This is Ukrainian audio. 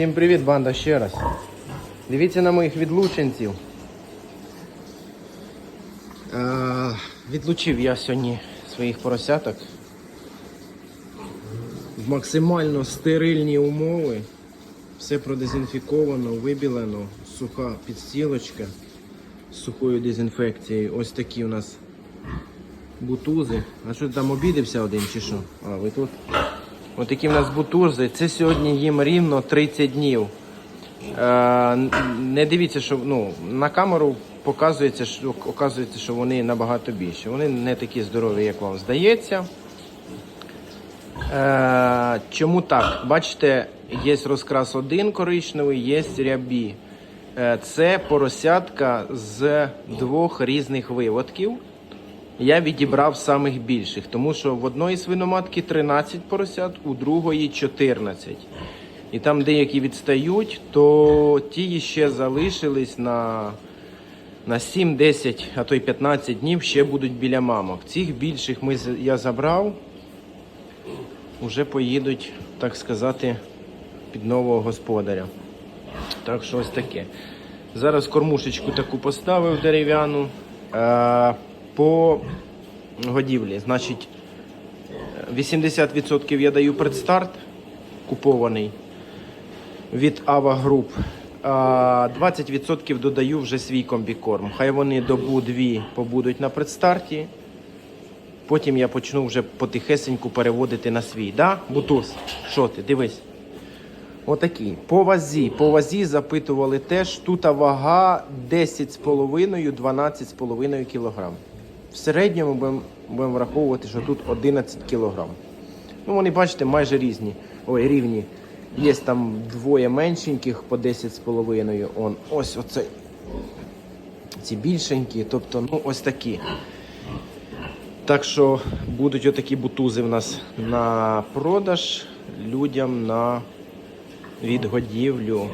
Всім привіт, банда, ще раз. Дивіться на моїх відлученців. Е, відлучив я сьогодні своїх поросяток в максимально стерильні умови. Все продезінфіковано, вибілено, суха підстілочка з сухою дезінфекцією. Ось такі у нас бутузи. А що ти там обідався один чи що? А, ви тут? Ось такі в нас бутузи. Це сьогодні їм рівно 30 днів. Е, не дивіться, що ну, на камеру показується, що, оказується, що вони набагато більші. Вони не такі здорові, як вам здається. Е, чому так? Бачите, є розкрас один коричневий, є рябі. Е, це поросятка з двох різних виводків. Я відібрав самих більших, тому що в одної свиноматки 13 поросят, у другої 14. І там деякі відстають, то ті ще залишились на, на 7, 10, а то й 15 днів ще будуть біля мамок. Цих більших ми, я забрав, вже поїдуть, так сказати, під нового господаря. Так що ось таке. Зараз кормушечку таку поставив дерев'яну. По годівлі. Значить, 80% я даю предстарт купований від Ava Group. А 20% додаю вже свій комбікорм. Хай вони добу-дві побудуть на предстарті. Потім я почну вже потихесеньку переводити на свій. Да, Бутус? Що ти? Дивись. Отакі. По вазі. По вазі запитували теж. Тут вага 10,5-12,5 кг. В середньому будемо будем враховувати, що тут 11 кг. Ну, вони, бачите, майже різні. Ой, рівні. Є там двоє меншеньких по 10,5. Он. Ось оцей. Ці більшенькі, тобто, ну, ось такі. Так що будуть отакі бутузи в нас на продаж людям на відгодівлю.